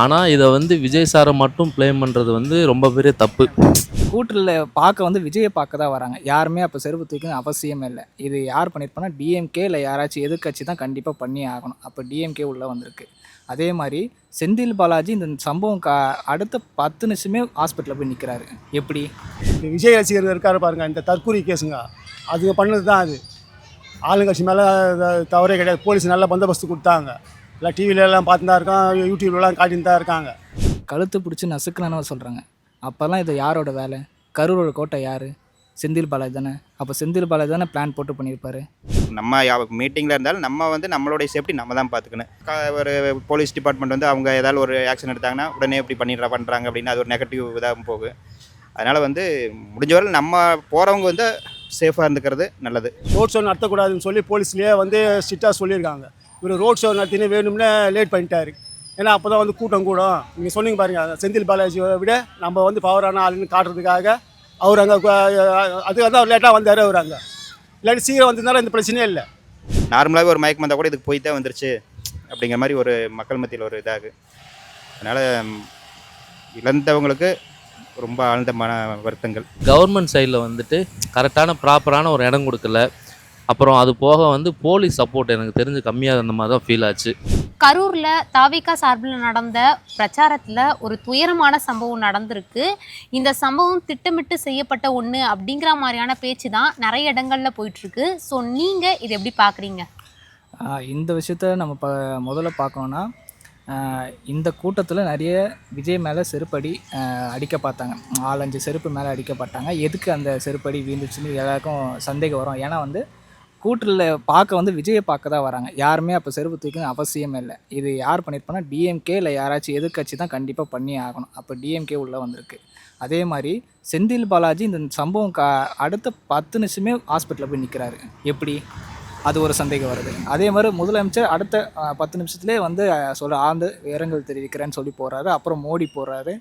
ஆனால் இதை வந்து விஜய் சாரை மட்டும் ப்ளேம் பண்ணுறது வந்து ரொம்ப பெரிய தப்பு. கூட்டில் பார்க்க வந்து விஜயை பார்க்க தான் வராங்க. யாருமே அப்போ செருப்பு தூக்கணும் அவசியமே இல்லை. இது யார் பண்ணியிருப்பானா டிஎம்கே இல்லை யாராச்சும் எதிர்க்கட்சி தான் கண்டிப்பாக பண்ணியே ஆகணும். அப்போ டிஎம்கே உள்ளே வந்திருக்கு. அதே மாதிரி செந்தில் பாலாஜி இந்த சம்பவம் கா அடுத்த பத்து நிமிஷமே ஹாஸ்பிட்டலில் போய் நிற்கிறாரு எப்படி? விஜய் ரசிகர் இருக்காரு பாருங்க இந்த தற்கூரி கேஸுங்க. அதுங்க பண்ணது தான் அது. ஆளுங்கட்சி மேலே தவறே கிடையாது. போலீஸ் நல்ல பந்தோபஸ்து கொடுத்தாங்க. இல்லை டிவில எல்லாம் பார்த்து தான் இருக்கோம் யூடியூப்லலாம் காட்டின்னு தான் இருக்காங்க. கழுத்து பிடிச்சி நசுக்கணும்னு சொல்கிறாங்க அப்போல்லாம் இது யாரோட வேலை? கரூரோட கோட்டை யார்? செந்தில் பாலாஜி தானே. அப்போ செந்தில் பாலாஜி தானே பிளான் போட்டு பண்ணியிருப்பாரு. நம்ம மீட்டிங்கில் இருந்தாலும் நம்ம வந்து நம்மளுடைய சேஃப்டி நம்ம தான் பார்த்துக்கணும். ஒரு போலீஸ் டிபார்ட்மெண்ட் வந்து அவங்க ஏதாவது ஒரு ஆக்ஷன் எடுத்தாங்கன்னா உடனே இப்படி பண்ணிடுறா பண்ணுறாங்க அப்படின்னு அது ஒரு நெகட்டிவ் இதாக போகும். அதனால் வந்து முடிஞ்ச வரை நம்ம போகிறவங்க வந்து சேஃபாக இருந்துக்கிறது நல்லது. ரோட் ஷோ நடத்தக்கூடாதுன்னு சொல்லி போலீஸ்லேயே வந்து ஸ்ட்ரிக்டாக சொல்லியிருக்காங்க. இவர் ரோட் ஷோ நடத்தினு வேணும்னே லேட் பண்ணிட்டாரு. ஏன்னா அப்போ தான் வந்து கூட்டம் கூடும். நீங்கள் சொன்னீங்க பாருங்க அந்த செந்தில் பாலாஜியை விட நம்ம வந்து பவரான ஆளுன்னு காட்டுறதுக்காக அவர் அங்கே அதுக்காக தான் லேட்டாக வந்தார் அவர் அங்கே. இல்லாட்டி சீக்கிரம் வந்திருந்தாலும் இந்த பிரச்சனையே இல்லை. நார்மலாகவே ஒரு மயக்கம் வந்தால் கூட இதுக்கு போய் தான் வந்துருச்சு அப்படிங்கிற மாதிரி ஒரு மக்கள் மத்தியில் ஒரு இதாகு. அதனால் இழந்தவங்களுக்கு ரொம்ப ஆழ்ந்த மன வருத்தங்கள். கவர்மெண்ட் சைடில் வந்துட்டு கரெக்டான ப்ராப்பரான ஒரு இடம் கொடுக்கல. அப்புறம் அது போக வந்து போலீஸ் சப்போர்ட் எனக்கு தெரிஞ்சு கம்மியாக இருந்த மாதிரி தான் ஃபீல் ஆச்சு. கரூர்ல தாவிகா சார்பில் நடந்த பிரச்சாரத்துல ஒரு துயரமான சம்பவம் நடந்திருக்கு. இந்த சம்பவம் திட்டமிட்டு செய்யப்பட்ட ஒண்ணு அப்படிங்கிற மாதிரியான பேச்சு தான் நிறைய இடங்கள்ல போயிட்டு இருக்கு ஸோ நீங்க இதை எப்படி பாக்குறீங்க? ஆஹ் இந்த விஷயத்த நம்ம ப முதல்ல பார்க்கணுன்னா இந்த கூட்டத்தில் நிறைய விஜய் மேலே செருப்படி அடிக்க பார்த்தாங்க. நாலஞ்சு செருப்பு மேலே அடிக்கப்பட்டாங்க எதுக்கு அந்த செருப்படி வீழ்ந்துச்சுன்னு எல்லாருக்கும் சந்தேகம் வரும். ஏன்னா வந்து கூட்டில் பார்க்க வந்து விஜயை பார்க்க தான் வராங்க. யாருமே அப்போ செருப்பு தூக்கணும் அவசியமே இல்லை. இது யார் பண்ணியிருப்பானா டிஎம்கே இல்லை யாராச்சும் எதிர்கட்சி தான் கண்டிப்பாக பண்ணியே ஆகணும். அப்போ டிஎம்கே உள்ளே வந்திருக்கு. அதே மாதிரி செந்தில் பாலாஜி இந்த சம்பவம் கா அடுத்த பத்து நிமிஷமே ஹாஸ்பிட்டலில் போய் நிற்கிறாரு எப்படி? அது ஒரு சந்தேகம் வருது. அதே மாதிரி முதலமைச்சர் அடுத்த பத்து நிமிஷத்துலேயே வந்து சொல்கிற சொல்ல ஆழ்ந்து இரங்கல் தெரிவிக்கிறேன்னு சொல்லி போகிறாரு அப்புறம் மோடி போகிறாரு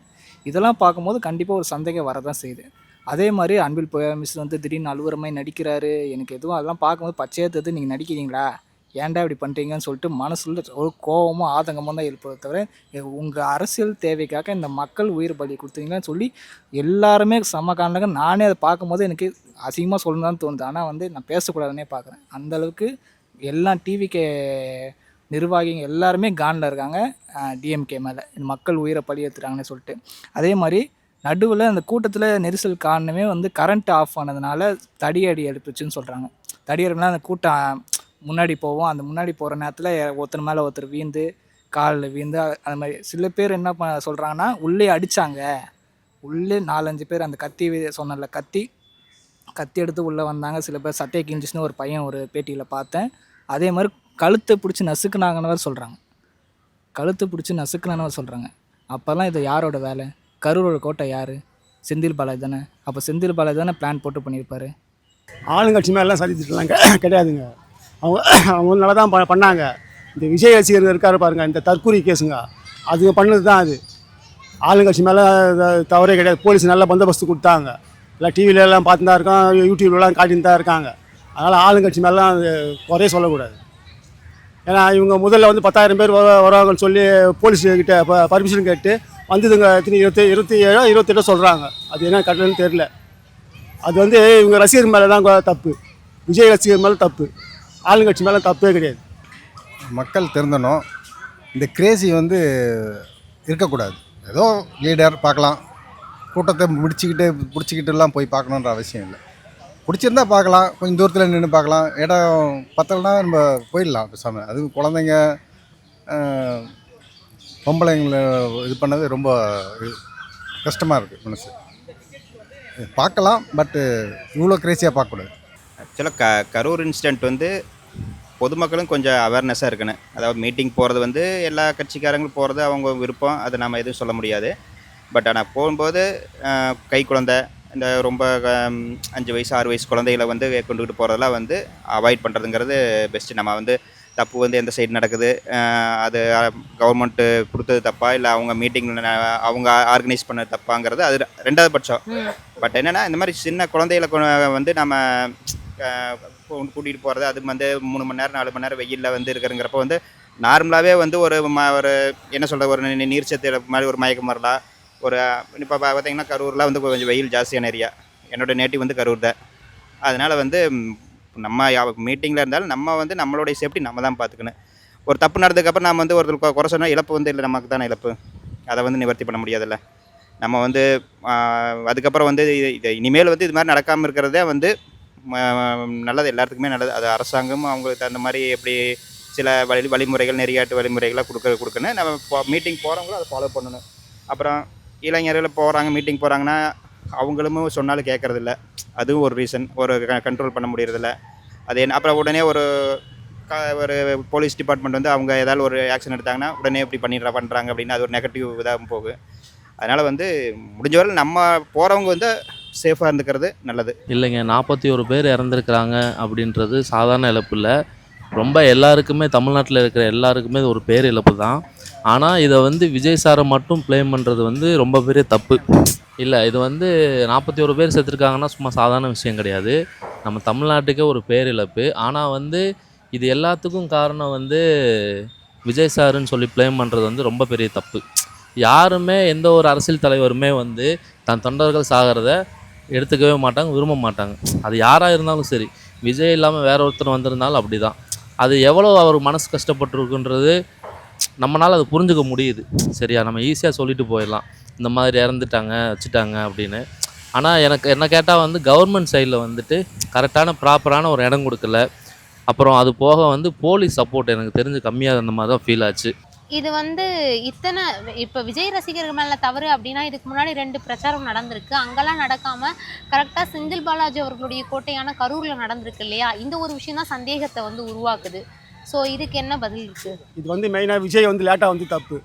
இதெல்லாம் பார்க்கும்போது கண்டிப்பாக ஒரு சந்தேகம் வரதான் செய்யுது. அதே மாதிரி அன்பில் மிஸ் வந்து திடீர்னு அலுவற மாதிரி நடிக்கிறாரு. எனக்கு எதுவும் அதெல்லாம் பார்க்கும்போது பச்சையாக நீங்கள் நடிக்கிறீங்களா? ஏன்டா இப்படி பண்ணுறீங்கன்னு சொல்லிட்டு மனசுல ஒரு கோபமும் ஆதங்கமும் தான் இருப்பதை தவிர உங்கள் அரசியல் தேவைக்காக இந்த மக்கள் உயிர் பலி கொடுத்தீங்கன்னு சொல்லி எல்லாருமே சம காரணங்க நானே அதை பார்க்கும்போது எனக்கு அசிங்கமாக சொல்லணும் தான் தோணுது. ஆனால் வந்து நான் பேசக்கூடாதுன்னே பார்க்குறேன். அந்தளவுக்கு எல்லாம் எல்லா டிவிக்கு நிர்வாகிங்க எல்லாருமே கானில் இருக்காங்க. டிஎம்கே மேலே. மக்கள் உயிரை பலி ஏற்றுறாங்கன்னு சொல்லிட்டு. அதே மாதிரி நடுவில் அந்த கூட்டத்தில் நெரிசல் காரணமே வந்து கரண்ட் ஆஃப் ஆனதுனால தடியடி எடுத்துச்சுன்னு சொல்கிறாங்க தடியடினா அந்த கூட்டம் முன்னாடி போவோம். அந்த முன்னாடி போகிற நேரத்தில் ஒருத்தர் மேலே ஒருத்தர் வீந்து காலில் வீந்து அது மாதிரி சில பேர் என்ன ப சொல்கிறாங்கன்னா உள்ளே அடித்தாங்க உள்ளே நாலஞ்சு பேர் அந்த கத்தி சொன்னல கத்தி. கத்தி எடுத்து உள்ளே வந்தாங்க. சில பேர் சட்டையை கிஞ்சிச்சுன்னு ஒரு பையன் ஒரு பேட்டியில் பார்த்தேன். அதே மாதிரி கழுத்தை பிடிச்சி நசுக்குனாங்கன்னு சொல்கிறாங்க கழுத்தை பிடிச்சி நசுக்குனான்னு சொல்கிறாங்க அப்போல்லாம் இது யாரோட வேலை? கரூரோட கோட்டை யார்? செந்தில் பாலாஜி தானே. அப்போ செந்தில் பாலாஜி தானே பிளான் போட்டு பண்ணியிருப்பாரு. ஆளுங்கட்சி மேலாம் சதி கிடையாதுங்க. அவங்க அவங்க நல்லா தான் ப- பண்ணாங்க. இந்த விஜய் ரசிகர் இருக்காரு பாருங்க இந்த தற்கூரி கேஸுங்க. அதுங்க பண்ணது தான் அது ஆளுங்கட்சி மேலே தவறே கிடையாது. போலீஸ் நல்ல பந்தோபஸ்து கொடுத்தாங்க. இல்லை டிவியில எல்லாம் பார்த்து தான் இருக்கோம் யூடியூப்லலாம் காட்டின்னு தான் இருக்காங்க அதனால் ஆளுங்கட்சி மேலாம் அது குறைய சொல்லக்கூடாது ஏன்னா இவங்க முதல்ல வந்து பத்தாயிரம் பேர் வர வருவாங்கன்னு சொல்லி போலீஸ்கிட்ட பர்மிஷன் கேட்டு வந்ததுங்க இத்தனை இருபத்தி இருபத்தி ஏழோ இருபத்தெட்டோ சொல்கிறாங்க அது என்ன கட்டணம்னு தெரில அது வந்து இவங்க ரசிகர் மேலே தான் தப்பு. விஜய் ரசிகர் மேலே தப்பு. ஆளுங்கட்சி மேலே தப்பே கிடையாது. மக்கள் திருந்தணும். இந்த கிரேசி வந்து இருக்கக்கூடாது. ஏதோ லீடர் பார்க்கலாம். கூட்டத்தை முடிச்சுக்கிட்டு பிடிச்சிக்கிட்டுலாம் போய் பார்க்கணுன்ற அவசியம் இல்லை. பிடிச்சிருந்தா பார்க்கலாம். கொஞ்சம் தூரத்தில் நின்று பார்க்கலாம். இடம் பத்தலைன்னா நம்ம போயிடலாம். பேசாமல் அது குழந்தைங்க பொம்பளைங்களை இது பண்ணது ரொம்ப கஷ்டமாக இருக்குது மனசு. பார்க்கலாம் பட்டு இவ்வளோ கிரேசியாக பார்க்கக்கூடாது. ஆக்சுவலாக க கரூர் இன்சிடெண்ட் வந்து பொதுமக்களும் கொஞ்சம் அவேர்னஸாக இருக்கணும். அதாவது மீட்டிங் போகிறது வந்து எல்லா கட்சிக்காரங்களும் போகிறது அவங்க விருப்பம் அதை நம்ம எதுவும் சொல்ல முடியாது. பட் ஆனால் போகும்போது கை குழந்தை இந்த ரொம்ப அஞ்சு வயசு ஆறு வயசு குழந்தைகளை வந்து கொண்டுகிட்டு போகிறதெல்லாம் வந்து அவாய்ட் பண்ணுறதுங்கிறது பெஸ்ட்டு நம்ம வந்து தப்பு வந்து எந்த சைடு நடக்குது? அது கவர்மெண்ட்டு கொடுத்தது தப்பா? இல்லை அவங்க மீட்டிங்கில் அவங்க ஆர்கனைஸ் பண்ணது தப்பாங்கிறது அது ரெண்டாவது பட்சம். பட் என்னென்னா இந்த மாதிரி சின்ன குழந்தைகளை வந்து நம்ம கூட்டிகிட்டு போகிறது அது வந்து மூணு மணி நேரம் நாலு மணி நேரம் வெயிலில் வந்து இருக்கிறங்கிறப்ப வந்து நார்மலாகவே வந்து ஒரு ம ஒரு என்ன சொல்கிற ஒரு நீ- நீர் சத்து இழப்பு மாதிரி ஒரு மயக்கம் வரலாம். ஒரு இப்போ பார்த்தீங்கன்னா கரூர்லாம் வந்து கொஞ்சம் வெயில் ஜாஸ்தியான ஏரியா என்னோட நேட்டிவ் வந்து கரூர் தான். அதனால் வந்து நம்ம மீட்டிங்கில் இருந்தாலும் நம்ம வந்து நம்மளுடைய சேஃப்டி நம்ம தான் பார்த்துக்கணும். ஒரு தப்பு நடந்ததுக்கப்புறம் நம்ம வந்து ஒருத்தர் குறை சொன்னால் இழப்பு வந்து இல்லை நமக்கு தானே இழப்பு. அதை வந்து நிவர்த்தி பண்ண முடியாதுல்ல. நம்ம வந்து அதுக்கப்புறம் வந்து இது இனிமேல் வந்து இது மாதிரி நடக்காமல் இருக்கிறதே வந்து நல்லது. எல்லாத்துக்குமே நல்லது. அது அரசாங்கம் அவங்களுக்கு தகுந்த மாதிரி எப்படி சில வழி வழிமுறைகள் நெறியாட்டு வழிமுறைகளாக கொடுக்க கொடுக்கணும். நம்ம மீட்டிங் போகிறவங்களும் அதை ஃபாலோ பண்ணணும். அப்புறம் இளைஞர்கள் போகிறாங்க மீட்டிங் போகிறாங்கன்னா அவங்களும் சொன்னாலும் கேட்குறதில்ல அதுவும் ஒரு ரீசன் ஒரு கண்ட்ரோல் பண்ண முடியறதில்ல. அது என்ன அப்புறம் உடனே ஒரு க ஒரு போலீஸ் டிபார்ட்மெண்ட் வந்து அவங்க ஏதாவது ஒரு ஆக்ஷன் எடுத்தாங்கன்னா உடனே இப்படி பண்ணிடுறா பண்ணுறாங்க அப்படின்னு அது ஒரு நெகட்டிவ் இதாக போகும் அதனால் வந்து முடிஞ்ச வரை நம்ம போகிறவங்க வந்து சேஃபாக இருந்துக்கிறது நல்லது. இல்லைங்க நாற்பத்தி ஒரு பேர் இறந்துருக்குறாங்க அப்படின்றது சாதாரண இழப்பு இல்லை. ரொம்ப எல்லாருக்குமே தமிழ்நாட்டில் இருக்கிற எல்லாருக்குமே ஒரு பேர் இழப்பு தான். ஆனால் இதை வந்து விஜய் சாரை மட்டும் ப்ளேம் பண்ணுறது வந்து ரொம்ப பெரிய தப்பு. இல்லை இது வந்து நாற்பத்தி ஒரு பேர் செத்துருக்காங்கன்னா சும்மா சாதாரண விஷயம் கிடையாது. நம்ம தமிழ்நாட்டுக்கே ஒரு பேரிழப்பு. ஆனால் வந்து இது எல்லாத்துக்கும் காரணம் வந்து விஜய் சாருன்னு சொல்லி ப்ளேம் பண்ணுறது வந்து ரொம்ப பெரிய தப்பு. யாருமே எந்த ஒரு அரசியல் தலைவருமே வந்து தன் தொண்டர்கள் சாகிறத எடுத்துக்கவே மாட்டாங்க விரும்ப மாட்டாங்க. அது யாராக இருந்தாலும் சரி. விஜய் இல்லாமல் வேற ஒருத்தர் வந்திருந்தாலும் அப்படி தான் அது எவ்வளோ அவர் மனசு கஷ்டப்பட்டுருக்குன்றது நம்மளால் அது புரிஞ்சுக்க முடியுது. சரியா நம்ம ஈஸியாக சொல்லிட்டு போயிடலாம். இந்த மாதிரி இறந்துட்டாங்க வச்சுட்டாங்க அப்படின்னு. ஆனால் எனக்கு என்ன கேட்டால் வந்து கவர்மெண்ட் சைடில் வந்துட்டு கரெக்டான ப்ராப்பரான ஒரு இடம் கொடுக்கல. அப்புறம் அது போக வந்து போலீஸ் சப்போர்ட் எனக்கு தெரிஞ்சு கம்மியாக இருந்த மாதிரி தான் ஃபீல் ஆச்சு. இது வந்து இத்தனை இப்போ விஜய் ரசிகர்கள் மேலே தவறு அப்படின்னா இதுக்கு முன்னாடி ரெண்டு பிரச்சாரம் நடந்திருக்கு. அங்கெல்லாம் நடக்காமல் கரெக்டாக செந்தில் பாலாஜி அவர்களுடைய கோட்டையான கரூரில் நடந்திருக்கு இல்லையா? இந்த ஒரு விஷயம் தான் சந்தேகத்தை வந்து உருவாக்குது. ஸோ இதுக்கு என்ன பதில் இருக்கு? இது வந்து மெயினாக விஜய் வந்து லேட்டாக வந்து தப்பு.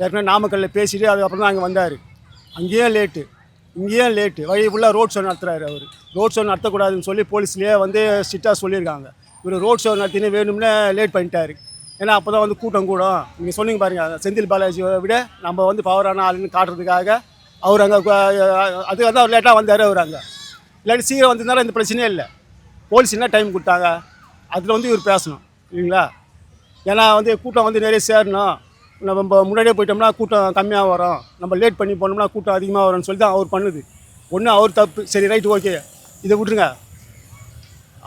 ஏற்கனவே நாமக்கல்லில் பேசிட்டு அதுக்கப்புறம் தான் அங்கே வந்தார். அங்கேயும் லேட்டு இங்கேயும் லேட்டு வழி ஃபுல்லாக ரோட் ஷோ நடத்துகிறாரு அவர். ரோட் ஷோ நடத்தக்கூடாதுன்னு சொல்லி போலீஸ்லேயே வந்து ஸ்ட்ரிக்டாக சொல்லியிருக்காங்க. இவர் ரோட் ஷோ நடத்தினு வேணும்னே லேட் பண்ணிட்டாரு. ஏன்னா அப்போ தான் வந்து கூட்டம் கூடும். நீங்கள் சொன்னீங்க பாருங்கள் செந்தில் பாலாஜியை விட நம்ம வந்து பவரான ஆளுன்னு காட்டுறதுக்காக அவர் அங்கே அது வந்து அவர் லேட்டாக வந்தார் அவர் அங்கே. இல்லாட்டி சீக்கிரம் வந்திருந்தாலும் இந்த பிரச்சனையே இல்லை. போலீஸ் என்ன டைம் கொடுத்தாங்க? அதில் வந்து இவர் பேசணும். இல்லைங்களா? ஏன்னா வந்து கூட்டம் வந்து நிறைய சேரணும். நம்ம முன்னாடியே போயிட்டோம்னா கூட்டம் கம்மியாக வரும். நம்ம லேட் பண்ணி போனோம்னா கூட்டம் அதிகமாக வரும்னு சொல்லி தான் அவர் பண்ணுது. ஒன்று அவர் தப்பு. சரி ரைட் ஓகே இதை விட்டுருங்க.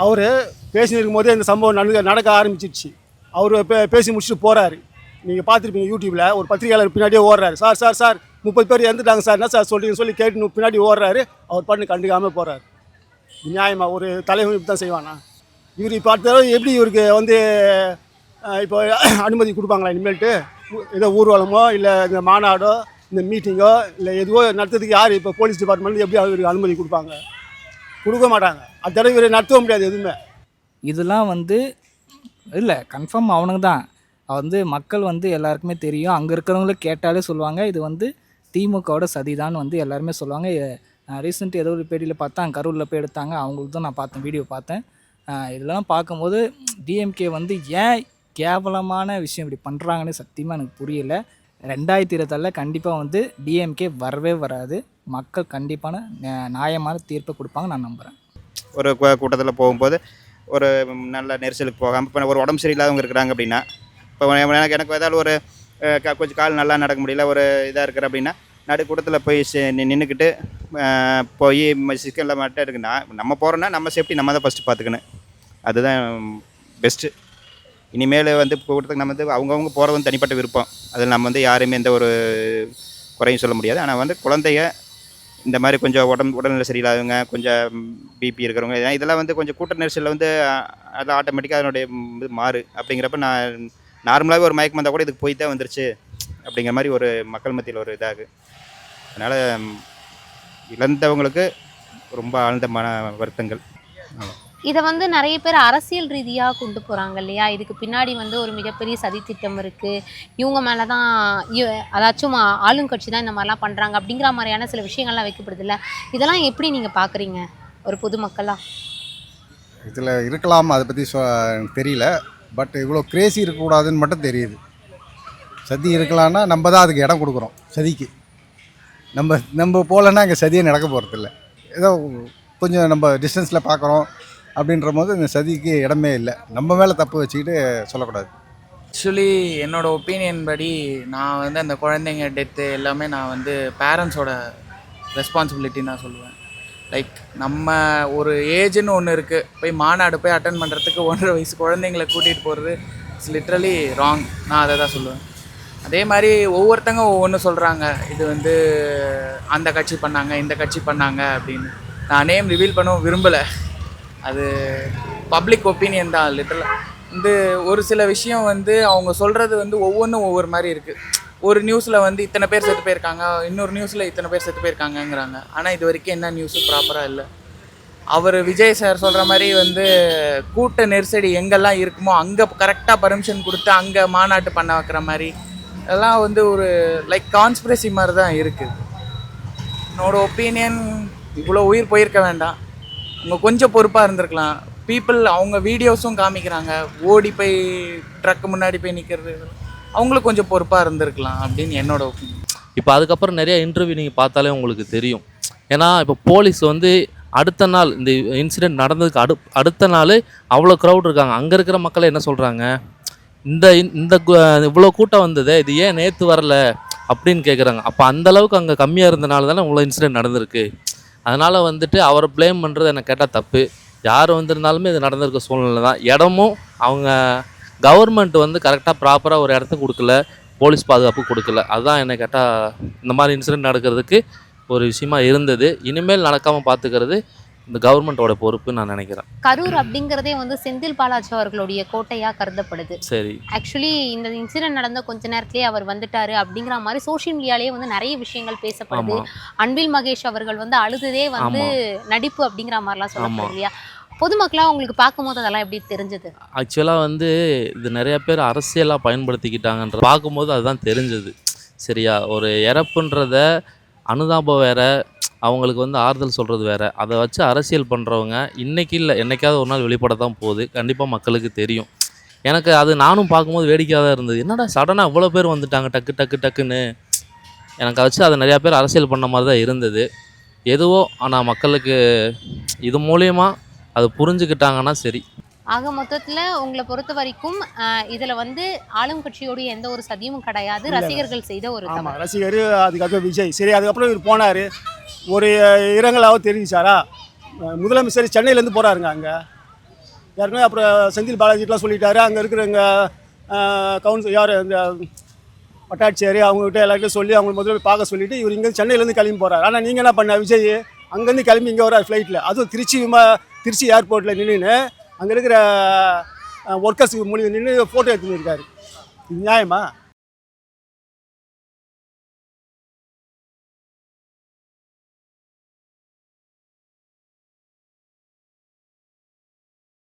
அவர் பேசின்னு இருக்கும்போதே இந்த சம்பவம் நடக்க நடக்க ஆரம்பிச்சிருச்சு. அவர் பே பேசி முடிச்சுட்டு போகிறாரு நீங்கள் பார்த்துருப்பீங்க யூடியூப்பில் ஒரு பத்திரிகையாளர் பின்னாடியே ஓடுறாரு. சார் சார் சார் முப்பது பேர் இறந்துட்டாங்க சார். என்ன சார் சொல்கிறீங்க சொல்லி கேட்டு பின்னாடி ஓடுறாரு. அவர் பண்ணு கண்டுக்காமல் போகிறாரு நியாயமாக ஒரு தலைவன் இப்படி தான் செய்வானா? இவர் இப்போ அடுத்த தடவை எப்படி இவருக்கு வந்து இப்போ அனுமதி கொடுப்பாங்களா இனிமேல்ட்டு? ஏதோ ஊர்வலமோ இல்லை இந்த மாநாடோ இந்த மீட்டிங்கோ இல்லை எதுவோ நடத்துறதுக்கு யார் இப்போ போலீஸ் டிபார்ட்மெண்ட் எப்படி அவருக்கு அனுமதி கொடுப்பாங்க? கொடுக்க மாட்டாங்க. அடுத்த தடவை இவரை நடத்தவும் முடியாது எதுவுமே. இதெல்லாம் வந்து இல்லை கன்ஃபார்ம் அவனுங்க தான். வந்து மக்கள் வந்து எல்லாருக்குமே தெரியும். அங்கே இருக்கிறவங்களே கேட்டாலே சொல்லுவாங்க. இது வந்து திமுகவோட சதிதான் வந்து எல்லாருமே சொல்லுவாங்க. ரீசெண்ட் ஏதோ ஒரு பேடியில் பார்த்தா கரூரில் போய் எடுத்தாங்க. அவங்களுக்கு தான் நான் பார்த்தேன் வீடியோ பார்த்தேன். இதெல்லாம் பார்க்கும்போது டிஎம்கே வந்து ஏன் கேவலமான விஷயம் இப்படி பண்ணுறாங்கன்னு சத்தியமாக எனக்கு புரியல. ரெண்டாயிரத்தி இருபத்தாறில் கண்டிப்பாக வந்து டிஎம்கே வரவே வராது. மக்கள் கண்டிப்பான நியாயமான தீர்ப்பை கொடுப்பாங்க நான் நம்புகிறேன் ஒரு கூட்டத்தில் போகும்போது ஒரு நல்ல நெரிசலுக்கு போகாமல் இப்போ ஒரு உடம்பு சரியில்லாதவங்க இருக்கிறாங்க அப்படின்னா இப்போ எனக்கு எனக்கு ஏதாவது ஒரு க- கொஞ்சம் கால் நல்லா நடக்க முடியல ஒரு இதாக இருக்கிற அப்படின்னா நடுக்கூடத்தில் போய் நின்றுக்கிட்டு போய் சிக்கலில் மட்டும் இருக்குன்னா நம்ம போகிறோன்னா நம்ம சேஃப்டி நம்ம தான் ஃபஸ்ட்டு பார்த்துக்கணும் அதுதான் பெஸ்ட்டு இனிமேல் வந்து கூட்டத்துக்கு நம்ம வந்து அவங்கவுங்க போகிறது வந்து தனிப்பட்ட விருப்பம். அதில் நம்ம வந்து யாரையுமே எந்த ஒரு குறையும் சொல்ல முடியாது. ஆனால் வந்து குழந்தைய இந்த மாதிரி கொஞ்சம் உடம்பு உடல்நிலை சரியில்லாதவங்க கொஞ்சம் பிபி இருக்கிறவங்க இதெல்லாம் இதெல்லாம் வந்து கொஞ்சம் கூட்ட நெரிசலில் வந்து அதில் ஆட்டோமேட்டிக்காக அதனுடைய இது மாறு. அப்படிங்கிறப்ப நான் நார்மலாகவே ஒரு மயக்கம் வந்தால் கூட இதுக்கு போய் தான் வந்துருச்சு. அப்படிங்கிற மாதிரி ஒரு மக்கள் மத்தியில் ஒரு இதாகு. அதனால் இழந்தவங்களுக்கு ரொம்ப ஆழ்ந்த மன வருத்தங்கள். இதை வந்து நிறைய பேர் அரசியல் ரீதியாக கொண்டு போகிறாங்க இல்லையா? இதுக்கு பின்னாடி வந்து ஒரு மிகப்பெரிய சதித்திட்டம் இருக்குது இவங்க மேலே தான் அதாச்சும் ஆளுங்கட்சி தான் இந்த மாதிரிலாம் பண்ணுறாங்க அப்படிங்கிற மாதிரியான சில விஷயங்கள்லாம் வைக்கப்படுதில்ல இதெல்லாம் எப்படி நீங்கள் பார்க்குறீங்க ஒரு பொதுமக்களாக இதில் இருக்கலாம் அதை பற்றி சொ தெரியல. பட் இவ்வளோ கிரேசி இருக்கக்கூடாதுன்னு மட்டும் தெரியுது. சதி இருக்கலாம்னா நம்ம தான் அதுக்கு இடம் கொடுக்குறோம் சதிக்கு. நம்ம நம்ம போகலன்னா அங்கே சதியை நடக்க போகிறதில்ல ஏதோ கொஞ்சம் நம்ம டிஸ்டன்ஸில் பார்க்குறோம் அப்படின்ற போது இந்த சதிக்கு இடமே இல்லை. நம்ம மேலே தப்பு வச்சுக்கிட்டு சொல்லக்கூடாது. ஆக்சுவலி என்னோட ஒப்பீனியன் படி நான் வந்து அந்த குழந்தைங்க டெத்து எல்லாமே நான் வந்து பேரண்ட்ஸோட ரெஸ்பான்சிபிலிட்டி நான் சொல்லுவேன். லைக் நம்ம ஒரு ஏஜ்னு ஒன்று இருக்குது போய் மாநாடு போய் அட்டன் பண்ணுறதுக்கு ஒன்றரை வயசு குழந்தைங்களை கூட்டிகிட்டு போகிறது இட்ஸ் லிட்ரலி ராங் நான் அதை தான் சொல்லுவேன். அதே மாதிரி ஒவ்வொருத்தங்க ஒவ்வொன்று சொல்கிறாங்க இது வந்து அந்த கட்சி பண்ணாங்க இந்த கட்சி பண்ணாங்க அப்படின்னு. நான் நேம் ரிவீல் பண்ணவும் விரும்பலை. அது பப்ளிக் ஒப்பீனியன் தான் லிட்டரலாக வந்து ஒரு சில விஷயம் வந்து அவங்க சொல்கிறது வந்து ஒவ்வொன்றும் ஒவ்வொரு மாதிரி இருக்குது ஒரு நியூஸில் வந்து இத்தனை பேர் செத்து போயிருக்காங்க இன்னொரு நியூஸில் இத்தனை பேர் செத்து போயிருக்காங்கங்கிறாங்க. ஆனால் இது வரைக்கும் என்ன நியூஸும் ப்ராப்பராக இல்லை. அவர் விஜய் சார் சொல்கிற மாதிரி வந்து கூட்ட நெரிசடி எங்கெல்லாம் இருக்குமோ அங்கே கரெக்டாக பர்மிஷன் கொடுத்து அங்கே மாநாட்டு பண்ண வைக்கிற மாதிரி எல்லாம் வந்து ஒரு லைக் கான்ஸ்பிரசி மாதிரி தான் இருக்குது என்னோட ஒப்பீனியன் இவ்வளோ உயிர் போயிருக்க வேண்டாம். அவங்க கொஞ்சம் பொறுப்பாக இருந்திருக்கலாம். பீப்புள் அவங்க வீடியோஸும் காமிக்கிறாங்க. ஓடி போய் ட்ரக் முன்னாடி போய் நிற்கிறது அவங்களும் கொஞ்சம் பொறுப்பாக இருந்திருக்கலாம் அப்படின்னு என்னோட ஒப்பீனியன் இப்போ அதுக்கப்புறம் நிறைய இன்டர்வியூ நீங்கள் பார்த்தாலே உங்களுக்கு தெரியும். ஏன்னா இப்போ போலீஸ் வந்து அடுத்த நாள் இந்த இன்சிடெண்ட் நடந்ததுக்கு அடு அடுத்த நாள் அவ்வளோ க்ரௌட் இருக்காங்க. அங்கே இருக்கிற மக்கள் என்ன சொல்கிறாங்க இந்த இன்- இந்த இவ்வளோ கூட்டம் வந்தது இது ஏன் நேற்று வரல அப்படின்னு கேட்குறாங்க அப்போ அந்தளவுக்கு அங்கே கம்மியாக இருந்தனால தானே இவ்வளோ இன்சிடென்ட் நடந்திருக்கு. அதனால் வந்துட்டு அவரை ப்ளேம் பண்ணுறது எனக்கு கேட்டால் தப்பு. யார் வந்திருந்தாலுமே இது நடந்திருக்க சூழ்நிலை தான். இடமும் அவங்க கவர்மெண்ட் வந்து கரெக்டாக ப்ராப்பராக ஒரு இடத்த கொடுக்கல. போலீஸ் பாதுகாப்பு கொடுக்கல. அதுதான் என்னை கேட்டால் இந்த மாதிரி இன்சிடென்ட் நடக்கிறதுக்கு ஒரு விஷயமா இருந்தது. இனிமேல் நடக்காமல் பார்த்துக்கிறது இந்த கவர்மெண்ட்டோட பொறுப்புன்னு நான் நினைக்கிறேன். கரூர் அப்படிங்கிறதே வந்து செந்தில் பாலாஜி அவர்களுடைய கோட்டையா கருதப்படுது. சரி. ஆக்சுவலி இந்த இன்சிடென்ட் நடந்த கொஞ்ச நேரத்திலேயே அவர் வந்துட்டாரு அப்படிங்கிற மாதிரி சோஷியல் மீடியாலேயே வந்து நிறைய விஷயங்கள் பேசப்படுது. அன்பில் மகேஷ் அவர்கள் வந்து அழுததே வந்து நடிப்பு அப்படிங்கிற மாதிரிலாம். சொல்லப்படுது இல்லையா பொதுமக்களாக உங்களுக்கு பார்க்கும்போது அதெல்லாம் எப்படி தெரிஞ்சது? ஆக்சுவலாக வந்து இது நிறைய பேர் அரசியலாக பயன்படுத்திக்கிட்டாங்கன்ற பார்க்கும்போது அதுதான் தெரிஞ்சது. சரியா? ஒரு இறப்புன்றத அனுதாபம் வேறு அவங்களுக்கு வந்து ஆறுதல் சொல்கிறது வேற. அதை வச்சு அரசியல் பண்ணுறவங்க இன்றைக்கி இல்லை என்னைக்காவது ஒரு நாள் வெளிப்பட தான் போகுது. கண்டிப்பாக மக்களுக்கு தெரியும். எனக்கு அது நானும் பார்க்கும்போது வேடிக்கையாக தான் இருந்தது. என்னடா சடனாக இவ்வளோ பேர் வந்துட்டாங்க டக்கு டக்கு டக்குன்னு. எனக்கு வச்சு அதை நிறையா பேர் அரசியல் பண்ண மாதிரி தான் இருந்தது. எதுவோ ஆனால் மக்களுக்கு இது மூலயமா அது புரிஞ்சுக்கிட்டாங்கன்னா சரி. ஆக மொத்தத்துல உங்களை பொறுத்த வரைக்கும் இதுல வந்து ஆளும் கட்சியோட எந்த ஒரு சதியும் கிடையாது. ரசிகர்கள் செய்த ஒரு ஆமாம் ரசிகர் அதுக்கப்புறம் விஜய். சரி அதுக்கப்புறம் இவர் போனார். ஒரு இரங்கலாவது தெரிவிச்சாரா அஹ் முதலமைச்சர் சென்னையிலேருந்து போகிறாருங்க அங்கே. ஏற்கனவே அப்புறம் செந்தில் பாலாஜிட்டலாம் சொல்லிட்டாரு. அங்கே இருக்கிறவங்க கவுன்சில் யார் இந்த வட்டாட்சியர் அவங்ககிட்ட எல்லார்கிட்டையும் சொல்லி அவங்க முதல்ல பார்க்க சொல்லிட்டு இவர் இங்கே சென்னையிலேருந்து கிளம்பி போகிறார் ஆனால் நீங்கள் என்ன பண்ண விஜய்? அங்கேருந்து கிளம்பி இங்கே வரார் ஃப்ளைட்டில் அதுவும் திருச்சி விமா திருச்சி ஏர்போர்ட்டில் நின்றுன்னு அங்கே இருக்கிற ஒர்க்கர்ஸுக்கு மூலிகை நின்று ஃபோட்டோ எடுத்துன்னு இருக்காரு. இது நியாயமா?